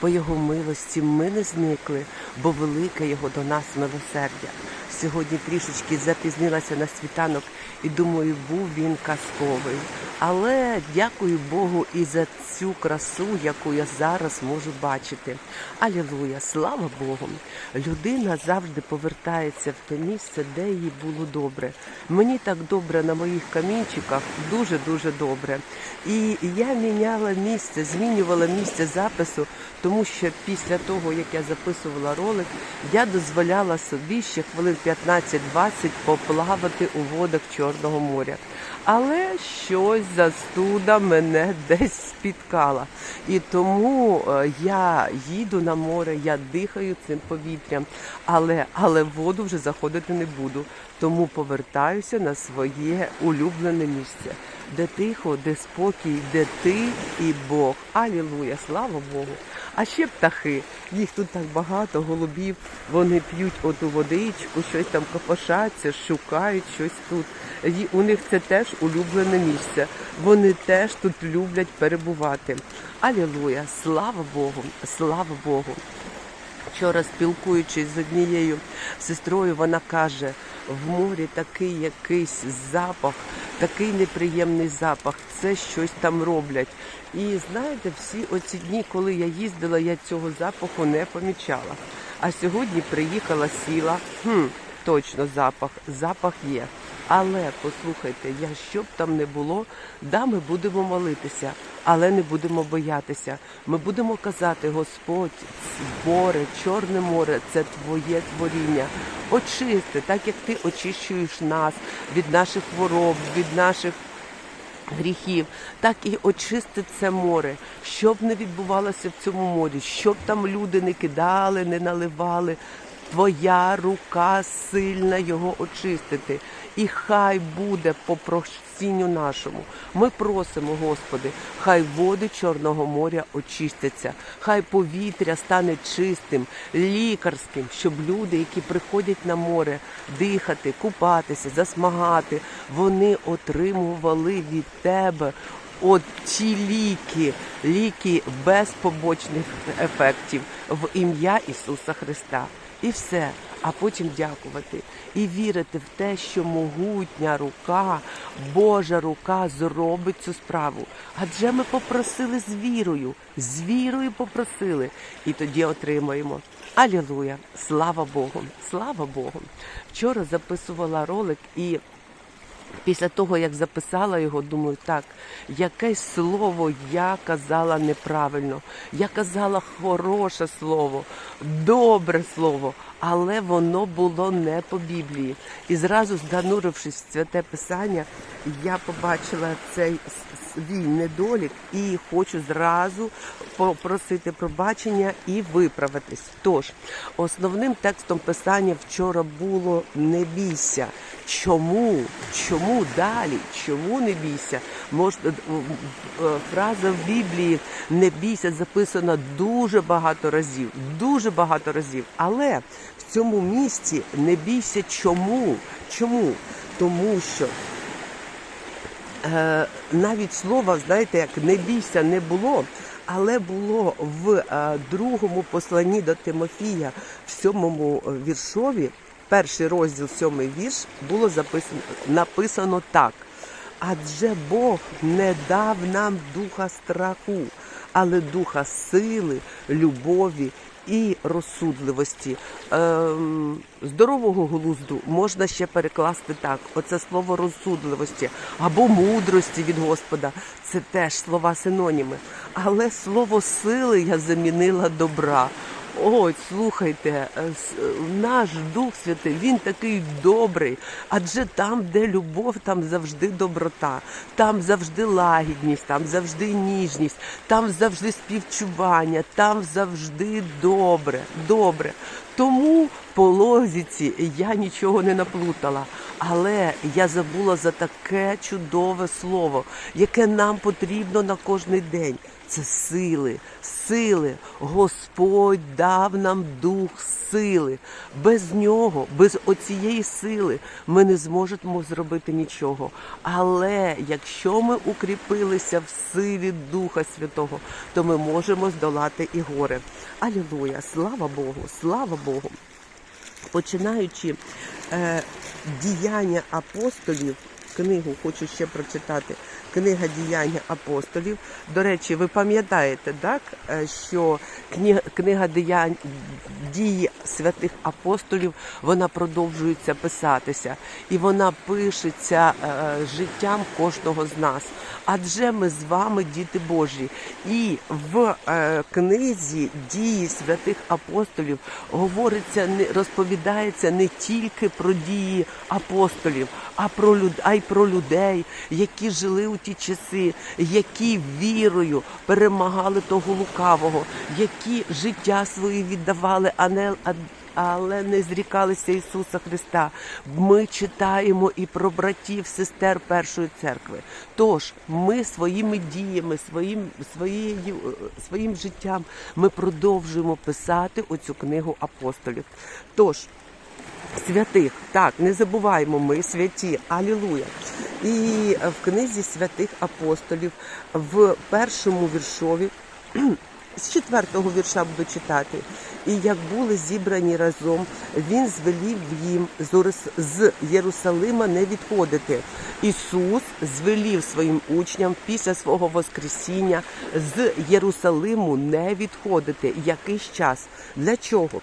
По Його милості ми не зникли, бо велике Його до нас милосердя. Сьогодні трішечки запізнилася на світанок і думаю, був він казковий. Але дякую Богу і за цю красу, яку я зараз можу бачити. Алілуя, слава Богу! Людина завжди повертається в те місце, де їй було добре. Мені так добре на моїх камінчиках, дуже дуже добре. І я міняла місце, змінювала місце запису, тому що після того, як я записувала ролик, я дозволяла собі ще хвилин 15-20 поплавати у водах Чорного моря. Але щось застуда мене десь спіткала. І тому е, я їду на море, я дихаю цим повітрям, але, але в воду вже заходити не буду. Тому повертаюся на своє улюблене місце, де тихо, де спокій, де ти і Бог. Алілуя, слава Богу. А ще птахи, їх тут так багато, голубів, вони п'ють оту водичку, щось там копошаться, шукають щось тут. І у них це теж улюблене місце. Вони теж тут люблять перебувати. Алілуя, слава Богу, слава Богу. Вчора спілкуючись з однією сестрою, вона каже: в морі такий якийсь запах, такий неприємний запах, це щось там роблять. І знаєте, всі оці дні, коли я їздила, я цього запаху не помічала. А сьогодні приїхала, сіла. Хм, точно запах, запах є. Але послухайте, я що б там не було, да, ми будемо молитися, але не будемо боятися. Ми будемо казати, Господь, море, Чорне море це твоє творіння. Очисти, так як ти очищуєш нас від наших хвороб, від наших гріхів, так і очисти це море, що б не відбувалося в цьому морі, що б там люди не кидали, не наливали. Твоя рука сильна його очистити, і хай буде по просінню нашому. Ми просимо, Господи, хай води Чорного моря очистяться, хай повітря стане чистим, лікарським, щоб люди, які приходять на море, дихати, купатися, засмагати, вони отримували від тебе. От ті ліки, ліки без побочних ефектів в ім'я Ісуса Христа. І все, а потім дякувати і вірити в те, що могутня рука, Божа рука зробить цю справу. Адже ми попросили з вірою, з вірою попросили, і тоді отримаємо. Алілуя! Слава Богу! Слава Богу! Вчора записувала ролик і. Після того, як записала його, думаю, так, якесь слово я казала неправильно. Я казала хороше слово, добре слово, але воно було не по Біблії. І зразу, занурившись в святе писання, я побачила цей свій недолік і хочу зразу попросити пробачення і виправитись. Тож, основним текстом писання вчора було не бійся. Чому? Чому далі? Чому не бійся? Може, е, е, фраза в Біблії не бійся записана дуже багато разів, дуже багато разів. Але в цьому місці не бійся чому? Чому? Тому що е, навіть слова, знаєте, як не бійся не було, але було в другому посланні до Тимофія, в сьомому віршові, перший розділ, сьомий вірш, було записано написано так. Адже Бог не дав нам духа страху, але духа сили, любові і розсудливості. Ем, здорового глузду можна ще перекласти так: оце слово розсудливості або мудрості від Господа. Це теж слова синоніми. Але слово сили я замінила добра. Ой, слухайте, е, е, наш Дух Святий, він такий добрий. Адже там, де любов, там завжди доброта, там завжди лагідність, там завжди ніжність, там завжди співчування, там завжди добре, добре. Тому по логіці я нічого не наплутала, але я забула за таке чудове слово, яке нам потрібно на кожний день. Це сили, сили. Господь дав нам дух сили. Без нього, без оцієї сили ми не зможемо зробити нічого. Але якщо ми укріпилися в силі Духа Святого, то ми можемо здолати і горе. Алілуя! Слава Богу! Слава Богу! Починаючи е, діяння апостолів, книгу хочу ще прочитати. Книга діяння апостолів. До речі, ви пам'ятаєте, так, е, що книга, діянь дії святих апостолів вона продовжується писатися, і вона пишеться е, життям кожного з нас. Адже ми з вами діти Божі. І в е, книзі дії святих апостолів говориться, розповідається не тільки про дії апостолів, а про люд, а й про людей, які жили у ті часи, які вірою перемагали того лукавого, які життя свої віддавали, а не але не зрікалися Ісуса Христа. Ми читаємо і про братів, сестер першої церкви. Тож ми своїми діями, своїм, своєю, своїм життям ми продовжуємо писати оцю книгу апостолів. Тож святих, так, не забуваємо ми святі, алілуя. І в книзі святих апостолів в першому віршові з четвертого вірша буду читати. І як були зібрані разом, він звелів їм з Єрусалима не відходити. Ісус звелів своїм учням після свого Воскресіння з Єрусалиму не відходити якийсь час. Для чого?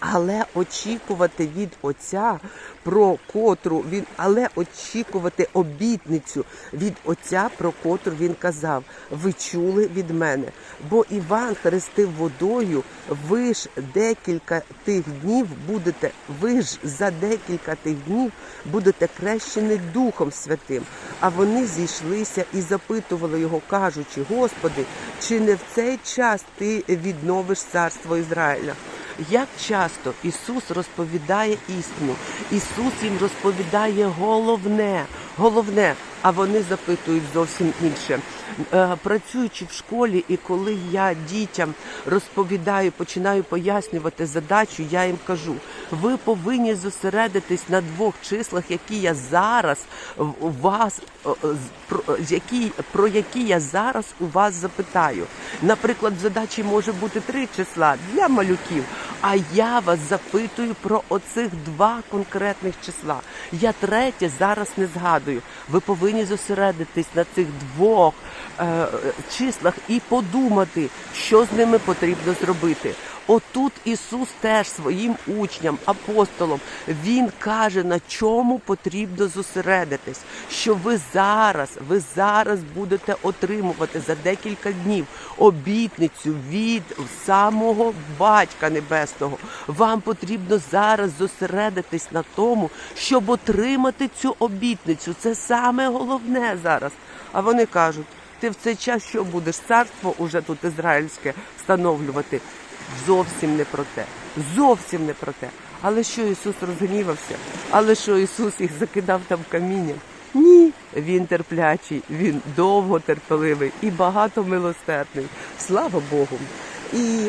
Але очікувати від Отця, про котру він, але очікувати обітницю від Отця, про котру він казав, ви чули від мене. Бо Іван хрестив водою, ви ж декілька тих днів будете, ви ж за декілька тих днів будете крещені Духом Святим. А вони зійшлися і запитували його, кажучи: Господи, чи не в цей час ти відновиш царство Ізраїля? Як часто Ісус розповідає істину, Ісус їм розповідає головне, головне, а вони запитують зовсім інше. Е, Працюючи в школі, і коли я дітям розповідаю, починаю пояснювати задачу, я їм кажу: ви повинні зосередитись на двох числах, які я зараз у вас які про які я зараз у вас запитаю. Наприклад, в задачі може бути три числа для малюків. А я вас запитую про оцих два конкретних числа. Я третє зараз не згадую. Ви повинні зосередитись на цих двох е, числах і подумати, що з ними потрібно зробити. Отут Ісус теж своїм учням, апостолам, Він каже, на чому потрібно зосередитись, що ви зараз, ви зараз будете отримувати за декілька днів обітницю від самого Батька Небесного. Вам потрібно зараз зосередитись на тому, щоб отримати цю обітницю. Це саме головне зараз. А вони кажуть, ти в цей час що будеш царство уже тут ізраїльське встановлювати? Зовсім не про те. Зовсім не про те. Але що Ісус розгнівався? Але що Ісус їх закидав там камінням? Ні, він терплячий, він довго терпеливий і багато милосердний. Слава Богу. І,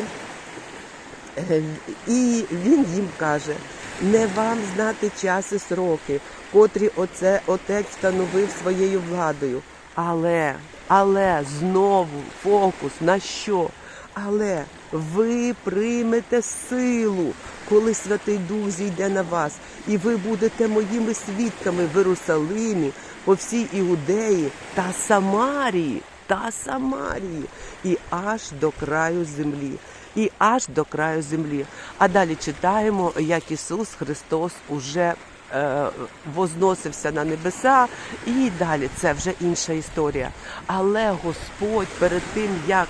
е, і він їм каже: не вам знати час і сроки, котрі оце отець встановив своєю владою. Але, але знову фокус на що? Але ви приймете силу, коли Святий Дух зійде на вас, і ви будете моїми свідками в Єрусалимі, по всій Іудеї та Самарії, та Самарії, і аж до краю землі. І аж до краю землі. А далі читаємо, як Ісус Христос уже е, возносився на небеса, і далі це вже інша історія. Але Господь перед тим, як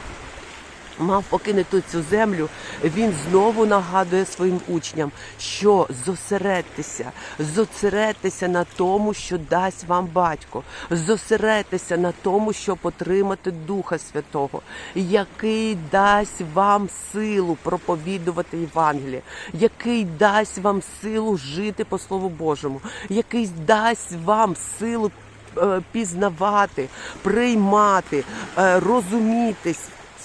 мав покинути цю землю, він знову нагадує своїм учням, що зосередьтеся, зосередьтеся на тому, що дасть вам батько, зосередьтеся на тому, щоб отримати Духа Святого, який дасть вам силу проповідувати Євангеліє, який дасть вам силу жити по Слову Божому, який дасть вам силу е, пізнавати, приймати, е, розуміти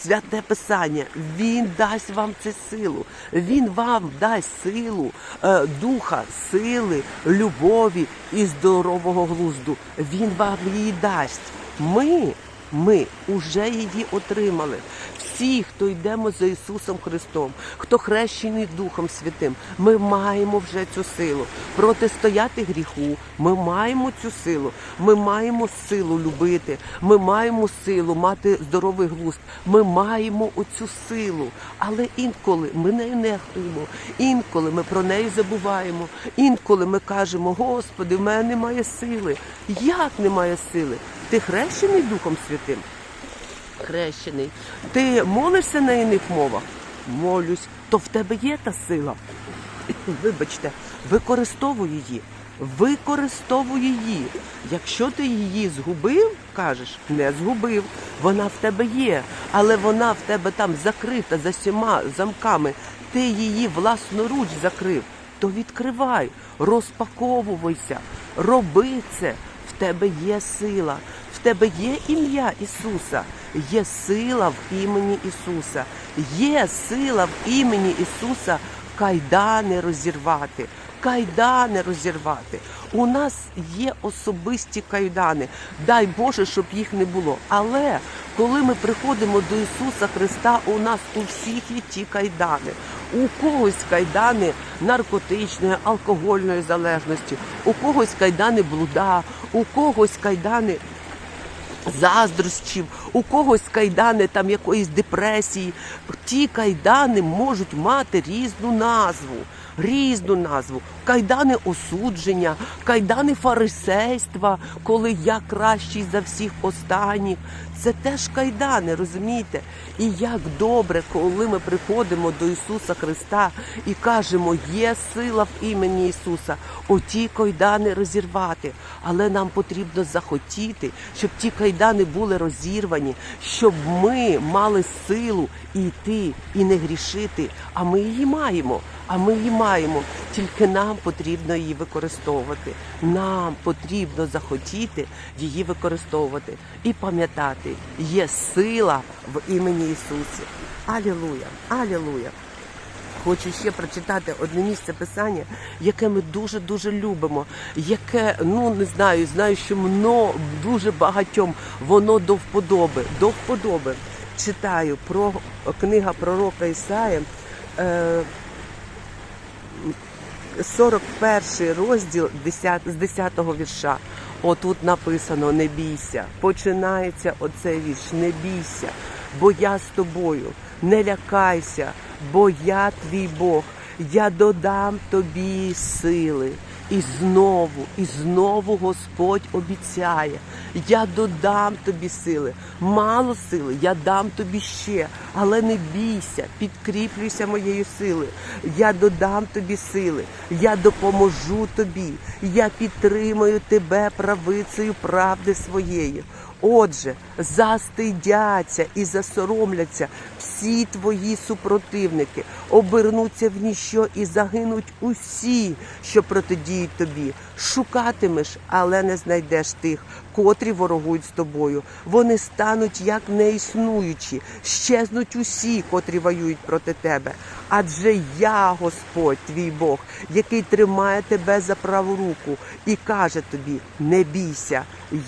святе писання. Він дасть вам цю силу. Він вам дасть силу е, духа, сили, любові і здорового глузду. Він вам її дасть. Ми, ми вже її отримали. Всі, хто йдемо за Ісусом Христом, хто хрещений Духом Святим, ми маємо вже цю силу. Протистояти гріху, ми маємо цю силу. Ми маємо силу любити, ми маємо силу мати здоровий глузд. Ми маємо оцю силу. Але інколи ми нею нехтуємо, інколи ми про неї забуваємо, інколи ми кажемо, Господи, в мене немає сили. Як немає сили? Ти хрещений Духом Святим? Хрещений. Ти молишся на іних мовах? Молюсь. То в тебе є та сила. Вибачте, використовуй її. Використовуй її. Якщо ти її згубив, кажеш, не згубив. Вона в тебе є, але вона в тебе там закрита за сіма замками. Ти її власноруч закрив. То відкривай, розпаковувайся, роби це. В тебе є сила, тебе є ім'я Ісуса, є сила в імені Ісуса, є сила в імені Ісуса кайдани розірвати, кайдани розірвати. У нас є особисті кайдани. Дай Боже, щоб їх не було. Але коли ми приходимо до Ісуса Христа, у нас у всіх є ті кайдани. У когось кайдани наркотичної, алкогольної залежності, у когось кайдани блуда, у когось кайдани заздрощів, у когось кайдани там якоїсь депресії. Ті кайдани можуть мати різну назву. Різну назву кайдани осудження, кайдани фарисейства, коли я кращий за всіх останніх. Це теж кайдани, розумієте? І як добре, коли ми приходимо до Ісуса Христа і кажемо, є сила в імені Ісуса, оті кайдани розірвати. Але нам потрібно захотіти, щоб ті кайдани були розірвані, щоб ми мали силу йти і не грішити. А ми її маємо. А ми її маємо. Тільки нам потрібно її використовувати. Нам потрібно захотіти її використовувати і пам'ятати, є сила в імені Ісусі. Алілуя! Алілуя! Хочу ще прочитати одне місце писання, яке ми дуже дуже любимо, яке ну не знаю, знаю, що мно дуже багатьом воно до вподоби. До вподоби читаю про книга пророка Ісая. Е, 41 розділ 10, з 10 вірша. Отут написано не бійся. Починається оцей вірш. Не бійся, бо я з тобою. Не лякайся, бо я твій Бог. Я додам тобі сили. І знову, і знову Господь обіцяє, я додам тобі сили, мало сили, я дам тобі ще, але не бійся, підкріплюйся моєю силою. Я додам тобі сили, я допоможу тобі, я підтримую тебе правицею правди своєї. Отже, застидяться і засоромляться всі твої супротивники, обернуться в ніщо і загинуть усі, що протидіють тобі. Шукатимеш, але не знайдеш тих, котрі ворогують з тобою. Вони стануть як неіснуючі, щезнуть усі, котрі воюють проти тебе. Адже я, Господь, твій Бог, який тримає тебе за праву руку і каже тобі: не бійся,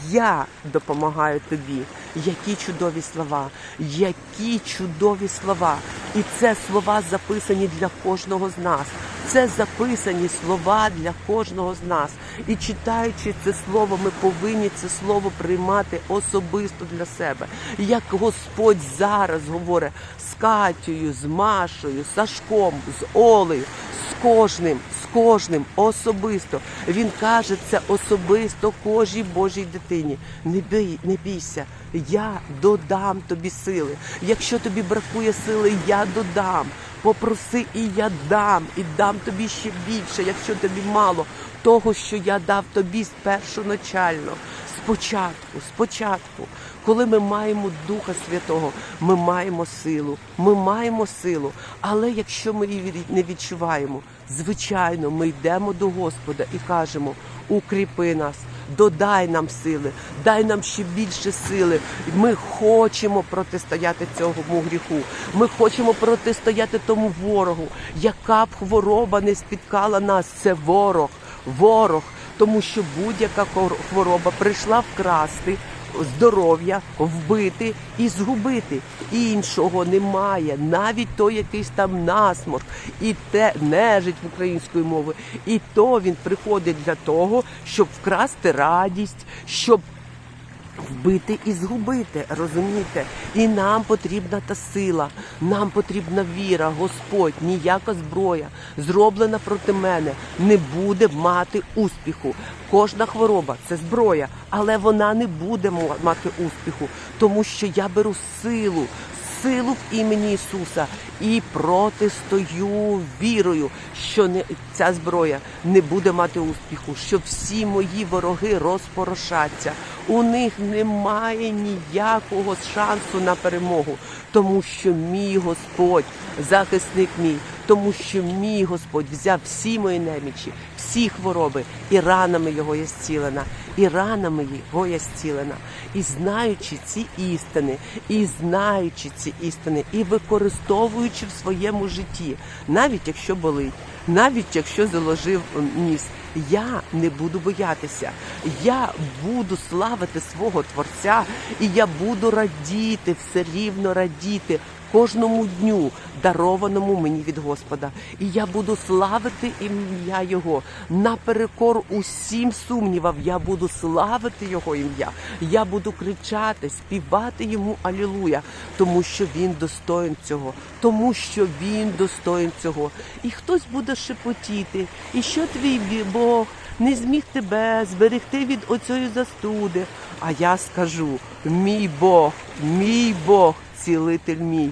я допомагаю тобі. Які чудові слова, які чудові слова. І це слова записані для кожного з нас. Це записані слова для кожного з нас. І читаючи це слово, ми повинні це слово приймати особисто для себе. Як Господь зараз говорить з Катєю, з Машею, з Сашком, з Олею, з кожним, з кожним особисто. Він каже це особисто кожній Божій дитині. Не бій, не бійся, я додам тобі сили. Якщо тобі бракує сили, я додам. Попроси, і я дам, і дам тобі ще більше, якщо тобі мало того, що я дав тобі першоначально. Спочатку, спочатку, коли ми маємо Духа Святого, ми маємо силу, ми маємо силу. Але якщо ми її не відчуваємо, звичайно, ми йдемо до Господа і кажемо: укріпи нас, додай нам сили, дай нам ще більше сили. Ми хочемо протистояти цьому гріху. Ми хочемо протистояти тому ворогу. Яка б хвороба не спіткала нас, це ворог, ворог. Тому що будь-яка хвороба прийшла вкрасти здоров'я, вбити і згубити. Іншого немає. Навіть той якийсь там насморк, і те нежить в української мови. І то він приходить для того, щоб вкрасти радість, щоб вбити і згубити, розумієте? І нам потрібна та сила, нам потрібна віра, Господь, ніяка зброя, зроблена проти мене, не буде мати успіху. Кожна хвороба це зброя, але вона не буде мати успіху, тому що я беру силу. Силу в імені Ісуса і протистою вірою, що не ця зброя не буде мати успіху, що всі мої вороги розпорошаться. У них немає ніякого шансу на перемогу, тому що мій Господь, захисник мій, тому що мій Господь взяв всі мої немічі, всі хвороби, і ранами його я зцілена, і ранами його я зцілена. І знаючи ці істини, і знаючи ці істини, і використовуючи в своєму житті, навіть якщо болить, навіть якщо заложив ніс, я не буду боятися. Я буду славити свого Творця, і я буду радіти, все рівно радіти кожному дню, дарованому мені від Господа. І я буду славити ім'я Його наперекор усім сумнівам. Я буду славити Його ім'я. Я буду кричати, співати йому Алілуя, тому що він достоїн цього, тому що він достоїн цього. І хтось буде шепотіти, і що твій Бог не зміг тебе зберегти від оцієї застуди. А я скажу: мій Бог, мій Бог. Цілитель мій,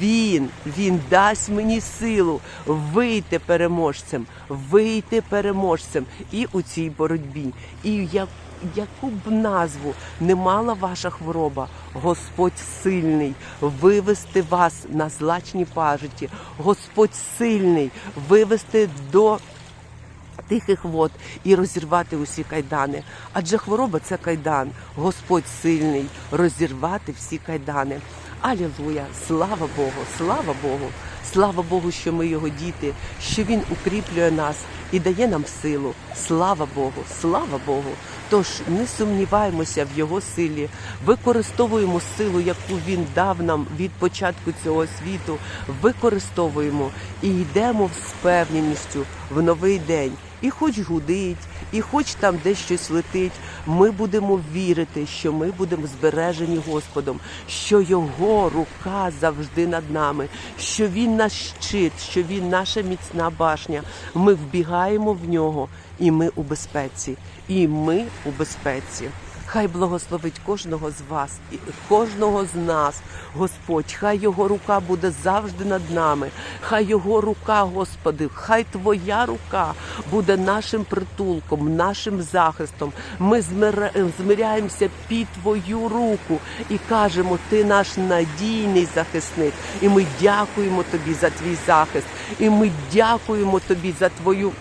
він, він дасть мені силу вийти переможцем, вийти переможцем і у цій боротьбі. І як, яку б назву не мала ваша хвороба, Господь сильний вивести вас на злачні пажиті, Господь сильний вивести до тихих вод і розірвати усі кайдани. Адже хвороба це кайдан. Господь сильний розірвати всі кайдани. Алілуя! Слава Богу! Слава Богу! Слава Богу, що ми його діти, що Він укріплює нас і дає нам силу. Слава Богу! Слава Богу! Тож не сумніваємося в його силі, використовуємо силу, яку він дав нам від початку цього світу, використовуємо і йдемо з впевненістю в новий день. І хоч гудить, і хоч там десь щось летить, ми будемо вірити, що ми будемо збережені Господом, що Його рука завжди над нами, що Він наш щит, що Він наша міцна башня. Ми вбігаємо в нього, і ми у безпеці. І ми у безпеці. Хай благословить кожного з вас і кожного з нас, Господь. Хай його рука буде завжди над нами. Хай його рука, Господи, хай Твоя рука буде нашим притулком, нашим захистом. Ми змиряємося під Твою руку і кажемо, Ти наш надійний захисник. І ми дякуємо Тобі за твій захист. І ми дякуємо Тобі за Твою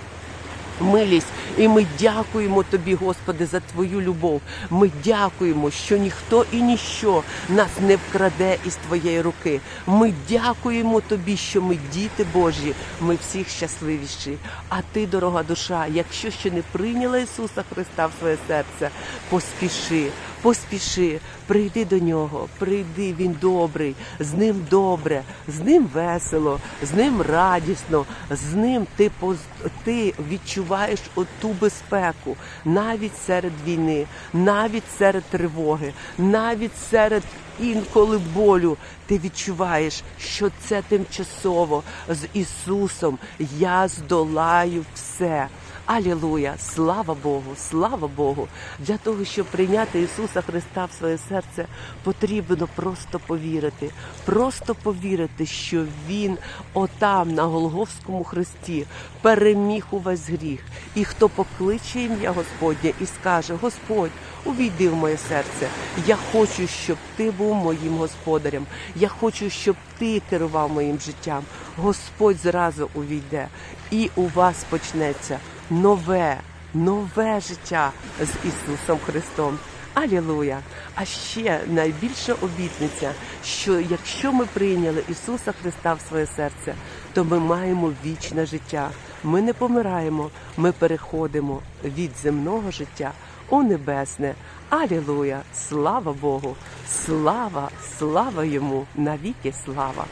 милість. І ми дякуємо тобі, Господи, за твою любов. Ми дякуємо, що ніхто і ніщо нас не вкраде із твоєї руки. Ми дякуємо тобі, що ми діти Божі, ми всіх щасливіші. А ти, дорога душа, якщо ще не прийняла Ісуса Христа в своє серце, поспіши. Поспіши, прийди до нього, прийди, він добрий, з ним добре, з ним весело, з ним радісно, з ним ти поз- ти відчуваєш оту безпеку навіть серед війни, навіть серед тривоги, навіть серед інколи болю. Ти відчуваєш, що це тимчасово з Ісусом. Я здолаю все. Алілуя! Слава Богу! Слава Богу! Для того, щоб прийняти Ісуса Христа в своє серце, потрібно просто повірити, просто повірити, що Він отам на Голговському хресті переміг увесь гріх. І хто покличе ім'я Господнє і скаже: Господь, увійди в моє серце. Я хочу, щоб ти був моїм господарем. Я хочу, щоб ти керував моїм життям. Господь зразу увійде, і у вас почнеться нове, нове життя з Ісусом Христом. Алілуя! А ще найбільша обітниця, що якщо ми прийняли Ісуса Христа в своє серце, то ми маємо вічне життя. Ми не помираємо, ми переходимо від земного життя у небесне. Алілуя! Слава Богу! Слава, слава йому! Навіки слава!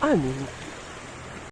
Амінь.